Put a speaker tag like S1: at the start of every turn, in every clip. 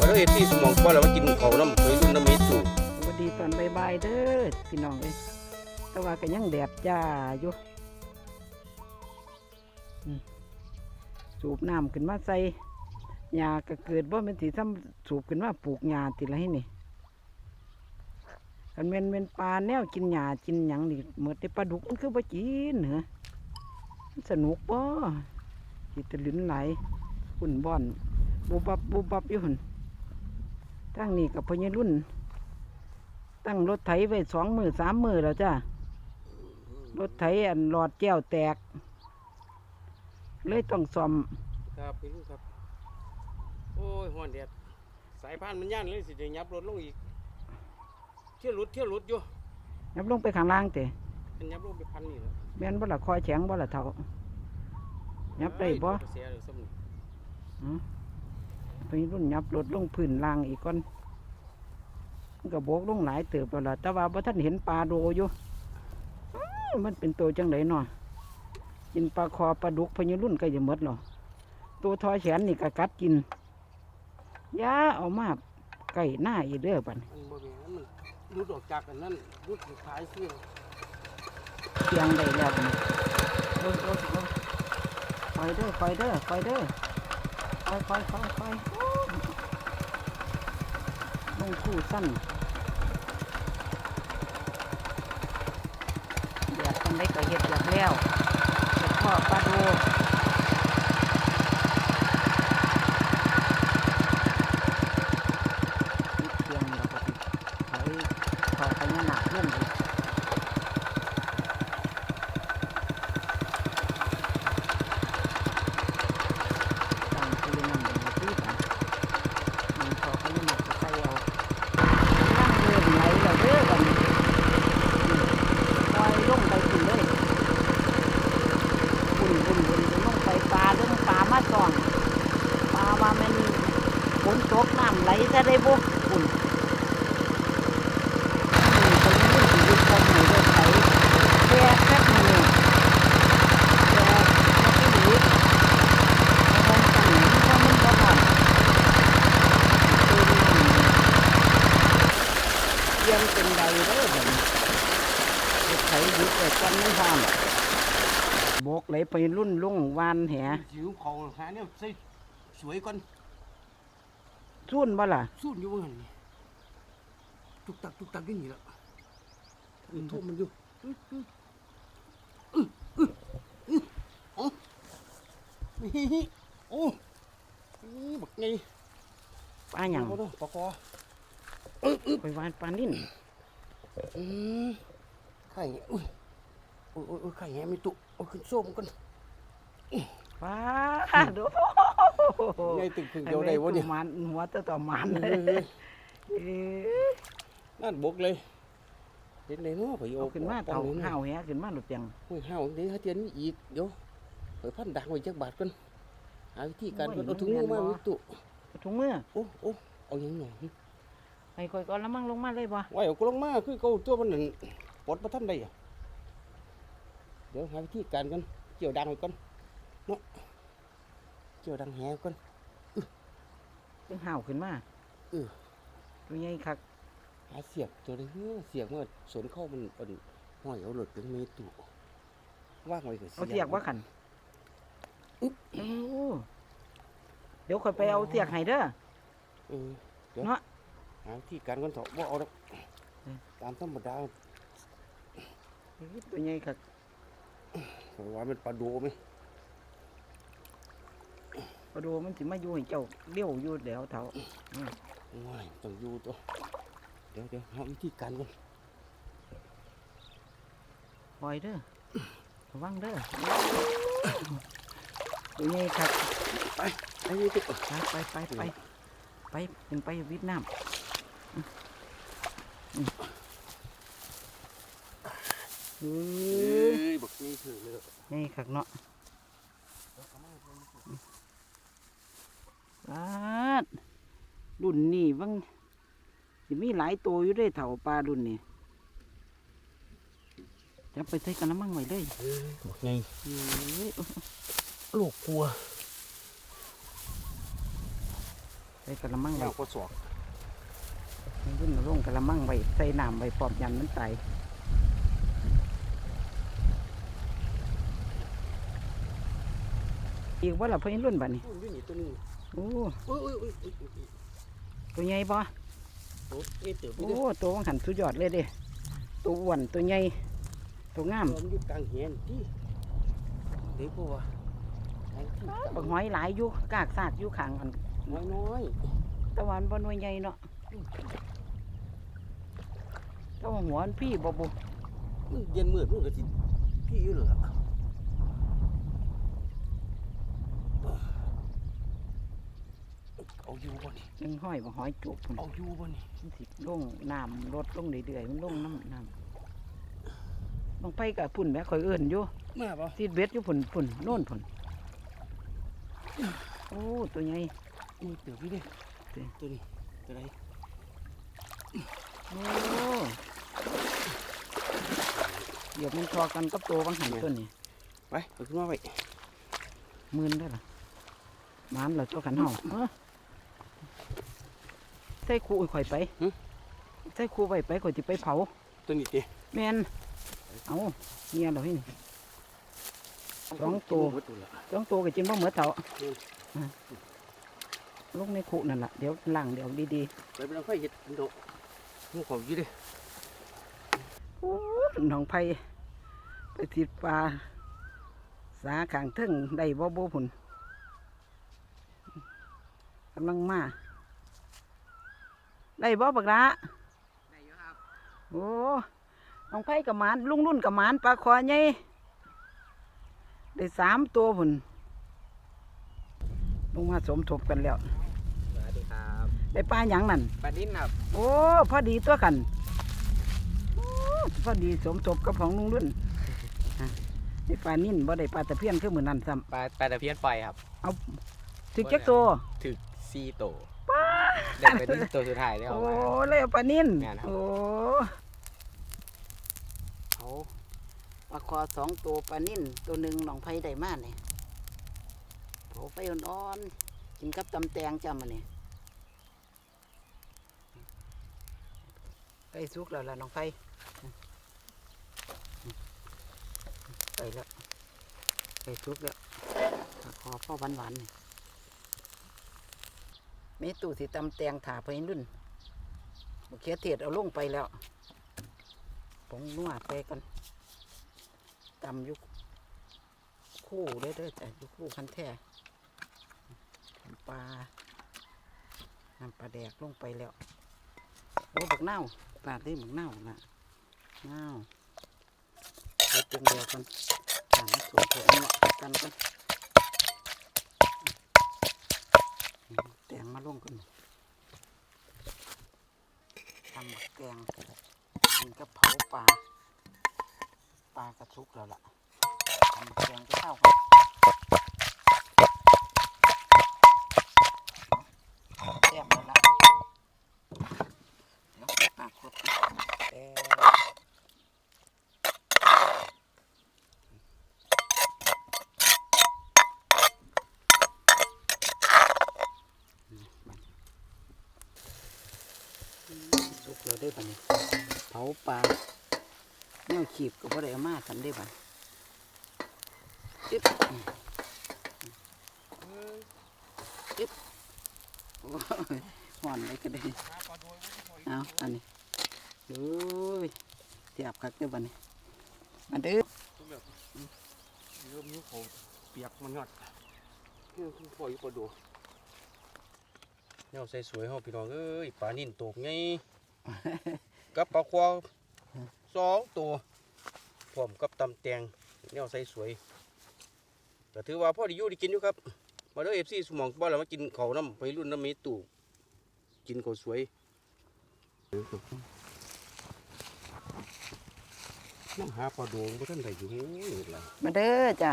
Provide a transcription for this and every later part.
S1: กินอยู่ครับพอเราเห็นที่สมองพอเรามากินเขาน้ำไปรุ่นน้ำมีตู่
S2: สวัสดีตอนบ่ายๆเด้อพี่น้องเอ้ยแต่ว่าก็ยังแดดจ้าอยู่สูบน้ำขึ้นมาใส่หญ้าก็เกิดว่ามันสิซ้ำสูบขึ้นมาปลูกหญ้าติละให้นี่กันเม็นเม็นปลาแนวกินหญ้ากินหยังนี่เหมือนแต่ปลาดุกมันคือบ่กินเหรอสนุกบ่จิตลินไหลหุ่นบ่อนบุบับบุบบับอยู่หุ่น ทั้งนี้กับพญรุ่น ตั้งรถไถไว้สองมือสามมือแล้วจ้ารถไถอันหลอดแก้วแตก เลยต้องซ่อม
S1: ครับไปรุ่นครับ โอ้ยห้อนแดดสายพานมันย่านเลยสิเดี๋ยวยับรถลงอีก เที่ยวรถเที่ยวรถอยู่
S2: ยับลงไปข้างล่างเตะ
S1: มันยับลงไปพันนี่แล้ว
S2: แม่นบ่ละคอยแข็งบ่ละเท่ายับได้บ่
S1: เสียเลยซ้ำ นี่
S2: อือไปรุ่นยับรถลงพื้นล่างอีกก่อนมันก็โบกลงหลายเติบแล้วล่ะแต่ว่าบ่ท่านเห็นปลาโดอยู่อ้าวมันเป็นตัวจังไดเนาะกินปลาคอปลาดุกพญรุ่นก็จะหมดหรอตัวทอแขนนี่ก็กัดกินอยาเอามาไก่หน้าอีเด้อบัดนี้
S1: มันบ่แม่นมันรุดออกจากกันนั่นรุดสุดท้ายเสื้อ
S2: เตียงได้แล้วบัดนี้เบิ่งเบิ่งเบิ่งคอยเด้อคอยเด้อคอยเด้อคอยคอยคอย้นคู่สั้นอยากทำได้ก็เห็ดเดือดแล้วเห็ดพ่อปลาดูเตียงแล้วก็สิไถขอพญานาคลงอีก ตามคืนนั่นเป็นที่กันมันพอเขาไม่หนักจะใส่เอานั่งเรือไหลเราเด้อกันปล่อยลงไปถึงเลยบุญบุญบุญลงไปปลาเรื่องปลามาส่องปลาว่ามันฝนตกน้ำไหลจะได้บุบุญนี่คนนี้มันอยู่ตรงไหนเด้อไถแค่แค่นี้แค่แค่นี้ เยี่ยมเป็นใดเด้อผมไถยุบไอ้กันไม่ห้ามบก ไหลไปรุ่นลุ่งวานแห
S1: สิวเขาหาเนี่ยใส่สวยก่อน
S2: ทุ่นบ่ล่ะ
S1: สู้อยู่ว่าหั่นนี่ตุกตักตุกตักอย่างนี้ละมันทุ่มมันอยู่อื้ออื้ออื้ออื้ออื้อโอ้นี่โอ้นี่บักไง
S2: ปลาหยัง
S1: เอาเด้อปลาคอ
S2: ไปวานปลานิ่น
S1: อืมไข่อุ้ยโอ้ยโอ้ยโอ้ยไข่แหมีตุโอ้ยขึ้นส้มกัน
S2: ปลาดู
S1: ใหญ่ตึกถึงเดียวได้วะเนี่ย
S2: มันหัวตะต่อมัน
S1: เอ
S2: เลย
S1: อ
S2: เอ้ย
S1: นั่นบกเลยเห็นไหนเนาะไปโย
S2: เอาขึ้นมาเต่า
S1: ห้า
S2: ห้าวแหขึ้นมาหลุดเปียง
S1: โอ้ยห้าวเดี๋ยวหาเทียนอีกเดี๋ยวไปพันดักไว้จักบาทกันหาวิธีการกันเอาถุงมือมาวิตุ
S2: ถุงมือ
S1: โอ้โอ้เอาอย่างหน่อย
S2: ไอ้ก่อยก่อนแล้วมั่งลงมาเลยบ่
S1: ไว้เอากลงมาคือเขาตัวมันนั่นปลดมาท่านได้อะเดี๋ยวหาวิธีการกันเกี่ยวดังไว้ก่อนเนาะเกี่ยวดังแหก่อน
S2: เป็นห้าวขึ้นมา
S1: เออ
S2: ตัวใหญ่คัก
S1: หาเสียบตัวนี้เสียบเมื่อสนเข้ามันเป็นห้อยเอาหลุดเป็นเมตุว่างไว้ก็
S2: เอาเสียกว่าขันโอ้เดี๋ยวค่อยไปเอาเสียกให้เด้อ
S1: เออเดี๋ยว
S2: เนาะ
S1: หาวิธีการกันเถอะว่าเอาดอก
S2: เออ
S1: ตามธรรมดา
S2: ตัวใหญ่คัก
S1: ผมว่ามันปลาโดไหม
S2: พอดูมันสิมาอยู่ให้เจ้าเลี้ยวอยู่แล้วเท่า
S1: ว้ายต้องอยู่ตัวเดี๋ยวเดี๋ยวหาวิธีการกัน
S2: ปล่อยเด้อระวังเด้อตัวใหญ่คัก
S1: ไปไอ้นี่ตัว
S2: ไปไปไปไปไปขึ้นไปวิทน้ำอืมอืมเอ้
S1: เอ้
S2: ย
S1: ยบักนี่ถือเลย
S2: ใหญ่คักเนาะปาด รุ่นนี้วังสิมีหลายตัวอยู่ได้เถ่าปลารุ่นนี้จับไปใส่กระมังไว้เลย
S1: บักนี่
S2: เอ้ย
S1: ลูกกลัว
S2: ไปส่กระมัง
S1: แล้
S2: ไว้
S1: วก็สอก
S2: รุ่นร่งกระมังไว้ใส่น้ำไว้ปอบยันมันตายอีกว่าล่ะเพิ่นรุ่นบัดนี้
S1: มันอยู่นี่ตัวหนึง
S2: โอ้ ตัวใหญ่บ่
S1: โอ้ยเอ๊ะเติบอยู่
S2: โอ้
S1: เด้อ
S2: ตัวหันสุดยอดเลยเด้ตัวอ้วนตัวใหญ่ตัวงาม
S1: มันอยู่กลางเหียนที่เดี๋ยวพ่อวะแทงที่
S2: บักหอยหลายอยู่กากซากอยู่ข้างอัน
S1: น้อยน้อย
S2: ตะวันบนหน่วยใหญ่เนาะแตว่าหัวมันพี่บ่บ่
S1: ๆมันเย็นมืดมันก็สิพี่อยู่เหรอ เอาอยู่บ่นี่
S2: ยังห้อยบักหอยจุกพุ่น
S1: เอาอยู่บ่นี่
S2: มันสิลงน้ำลดลงเรื่อยๆมันลงน้ำน้ำลงไปกับพุ่นแม่คอยเอื้นอยู่
S1: มาป่ะ
S2: ซีดเบ็ดอยู่พุ่นพุ่นโน่นพุ่นโอ้ตัวใหญ่
S1: นี่เติบอยู่เด้ตัวนี้ตัวไหน
S2: โอ้เดี๋ยวมันทอกันกับตัวบางหันตัวนี้
S1: ไปเอาขึ้นมาไว้
S2: หมื่นได้อล่ะหมันเหราตัวกันเฮาเอ้อ ใส่คูข่อยไปใส่คูไว้ไปข่อยจะไปเผา
S1: ตัวนี้เด้
S2: แม่นเอาเมียเราให้นี่ สองตัว
S1: หมดละ
S2: สองตัวก็จิ้มบ่เหมือเต่า
S1: อืม
S2: อะลงในคูนั่นล่ะเดี๋ยวล้างเดี๋ยวดี
S1: ไปเป็นไฟเห็ดอันโดหมูเขาอยู่เด้
S2: ๆโอ้น้องไผไปติดปลาสาขางเทึงได้บ่บ่พุ่นกำลังมา ได้บ่บักละ
S1: ได้อยู่ครับ
S2: โอ้น้องไผกับหมานลุงรุ่นกับหมานปลาคอใหญ่ได้สามตัวพุ่นลงมาสมทบกันแล้ว
S1: สวัสดีครับ
S2: ได้ปลาหยังนั่น
S1: ปลาดิ้นครับ
S2: โอ้ พอดีตัวกันโอ้พอดีสมทบกับของลุงรุ่นฮะได้ปลานิ่นบ่ได้ปลาตะเพียนคือมือนั่นซ้
S3: ปลาปลาตะเพียนปล่อยครับำ
S2: ถึกจักโตว
S3: ถึกซีโตว เด็กเป็นตัวสุดท้ายเลยครั
S2: โอ้
S3: บ
S2: เลยเอาปลานิ่น
S3: แม่นครับ
S2: โอ้เอาปลาคอสองตัวปลานิ่นตัวหนึ่งหนองไผ่ได้มากเนี่ยโอ้ไฟอ่อนๆกินกับตำแตงจ้ามันนี่ไปสุกแล้วล่ะน้องไผ่ไปแล้วไปสุกแล้วปลาคอพ่อหวานๆนี่ มีตู้สิตำแตงถาไปนุ่นมะเขือเทศเอาลงไปแล้วผงนัวไปกันตำยุคู่เด้อเด้อแต่ยุคู่คันแท้น้ำปลาน้ำปลาแดกลงไปแล้วโอ้บักเน่าปลาได้บักเน่าวนะเน่าวไปตึงเดียวกันตามส่วนผงนาะกันกัน แตงมาลงกันทำหมักแกงกินกับเผาปลา ปลากระชุกแล้วล่ะทำหมักแกงก็เข้ากันแซ่บแล้วล่ะเดี๋ยวปลากดแซ่บสุกแล้ว ได้ปะเนี่ยเผาปลาแนวขีบก็บ่ได้เอามากันได้ปะจึ๊บจึ๊บโอ้ยห่อนเลยก็ได้เอาอันนี้โอ้ยเสียบคักเด้อบัดนี้มาเด้อ
S1: เริ่มนิ้วเขาเปียกมันยอดเฮ้ยคุณพ่ออยู่ปลาดูแนวใส่สวยเฮาพี่น้องเอ้ยปลานิ่นตกไง กับปลาควาสองตัวพร้อมกับตำแตงแนวใส่สวยก็ถือว่าพ่อได้อยู่ได้กินอยู่ครับมาเด้อเอฟซีสมองบ้านเรามากินเขาวน้ำไปรุ่นน้ำเมตู่กินเขาวสวยน้ำหาปลาโดงบ่ท่านได้อยู่โอ้ยล่ะ
S2: มาเด้อจ้ะ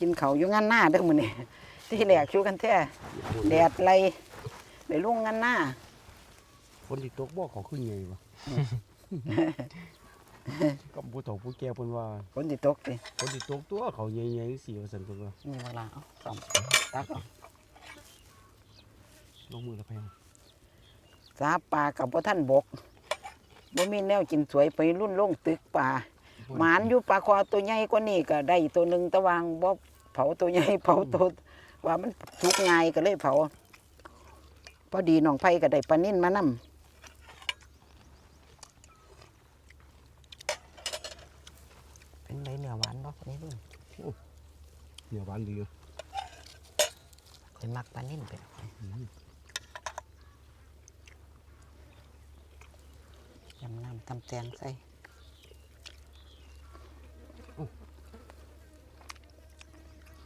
S2: กินเขาวอยู่งานหน้าเด้อมื้อนี้ที่แหลกชูกันแท้แดดไหลไปลงงานหน้า
S1: ค นที่ตกบ่อเขาขึ้นไงวะกับผู้เฒ่าผู้แก่เพิ่นว่า
S2: ฝนสิตกสิ
S1: คนที่ตกตัวเขาใหญ่ๆสิว่าซั่นเพิ่นว่า
S2: นี่เวลาเอาสองตักเอา
S1: ลงมือแล้วแพง
S2: สาปลากับบ่ท่านบกบ่มีแนวกินสวยไปรุ่นลงตึกป่าหมานอยู่ปลาคอตัวใหญ่กว่านี้ก็ได้ตัวหนึ่งแตะวางบ่เผาตัวใหญ่เผาตัวว่ามันทุกง่ายก็เลยเผาพอดีน้องไผก็ได้ปลานิ่นมานํ
S4: เป็นไรเหนื้อหวานบ่นี่รุ่น
S1: เหนียวหวานดีอยู่
S4: เคยมักปลานิ่นไป
S1: อืม
S4: ยำน้ำตำแตงใส่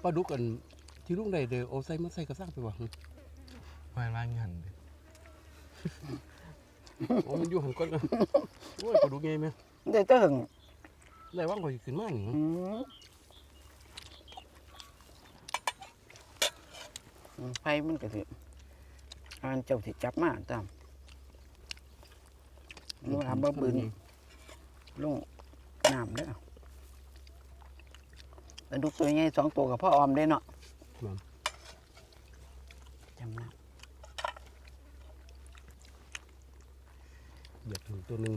S1: ปลาดุกอันที่ลุงได้เด้อเอาใส่มาใส่กระซังไปว่ะ
S3: วายว่างหัน
S1: โอ้มันอยู่หันก้นกันโอ้ยปลาดุกไงแม่
S2: ได้เติง
S1: ได้ว่างก่อนขึ้นมานี่
S2: อืมอืมไผมันก็สิอ่านเจ้าสิจับมาตามนูทำบ่บืนลงน้ำเด้อปลาดุกตัวใหญ่สองตัวกับพ่อออมได้เนาะ
S4: ยำน้
S1: เหยียบถึงตัวหนึง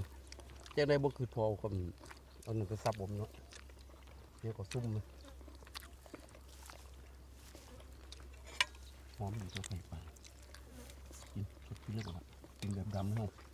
S1: แจ้งได้บ่คือพอเอาคำ เอาหนึ่งก็ซับผมเนาะเนี่ยก็ซุ่มเลยหอมอยู่ตัวไข่ปลากินสดกินเลยก่อนละกินแบบดำนะ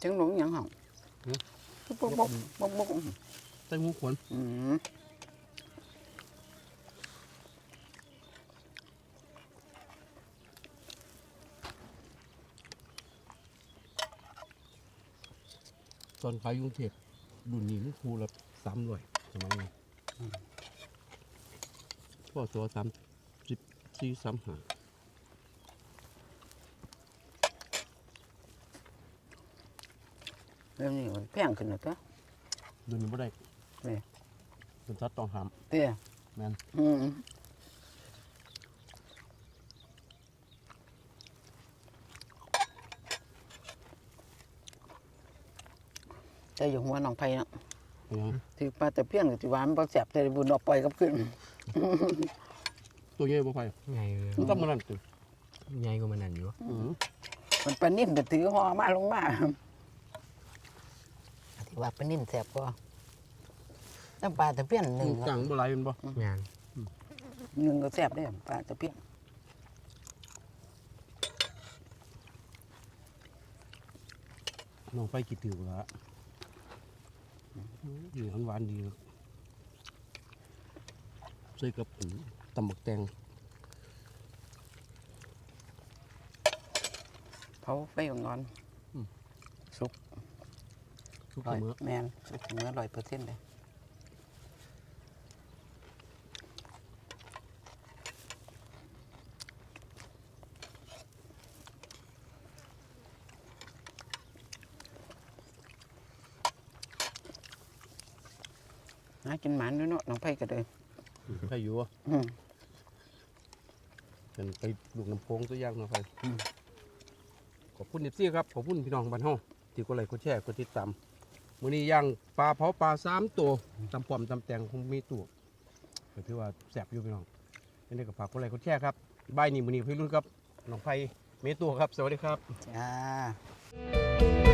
S1: ฮะ
S2: จังหลงหยังห่องบกบกบกบก
S1: ใส่หมูขวน
S2: อืม
S1: ตอนขายอยุ่กรุงเทพรุ่นนี้มันคูละสามร้อยสมัยนี้พ่อตัวสามสิบสี่สามห้า
S2: เรื่องนี้มันแพงขึ้นแล้วตัว
S1: เดือนนี้ไม่ได้
S2: นี่
S1: เป็นสัตว์ต้องห้าม
S2: เตี้ย
S1: แม่น
S2: อืมใจอยู่หัวหนองไผ่เนาะ
S1: เป็นหยัง
S2: ถือปลาตะเพียนกับที่หวานบ่แซ่บแต่บุญเอาปล่อยกับขึ้น
S1: ตัวใหญ่บ่ไป
S3: ใหญ่เลย
S1: มันต้องมานั่นตัว
S3: ใหญ่กว่ามันนั่นอยู่
S1: อือ
S2: มันปลานิ่มก็ถือห่อมาลงมาำ
S4: ที่ ว่าปลานิ่นแซ่บกว่าน้ำปลาตะเพียนหนึ่ง
S1: จังบ่ไหลเป็นบ่
S3: งาน
S2: หนึ่งก็แซ่บได้ปลาตะเพียน
S1: น้องไปกี่ติวละอยู่หวานๆดีเลยใส่กับอืมตำบักแตง
S2: เผาไฟอ่อน
S1: ทุก
S2: ๆร้อย
S1: มื้อ
S2: แมนสุกเนื้อร้อยเปอร์เซ็นต์เลยน่ากินหมันด้วยเนาะน้องไผ่ก็เลย
S1: ใครอยู่วะ
S2: อืม
S1: เป็นไปลูกน้ำโพงตัวอย่างหนะไป
S2: อืม
S1: ขอบคุณเอฟซีครับ ขอบคุณพี่น้องบ้านเฮาที่กดไลค์กดแชร์กดติดตาม มื้อนี้ย่างปลาเผาปลาสามตัวตำปอมตำแตงคงมีตัวก็ถือว่าแสบอยู่พี่น้องนี่ได้ก็ฝากคนไรคนแช่ครับบายนี่มื้อนี้พี่รุ่นครับน้องไผ่เมตัวครับ สวัสดีครับ
S2: จ้า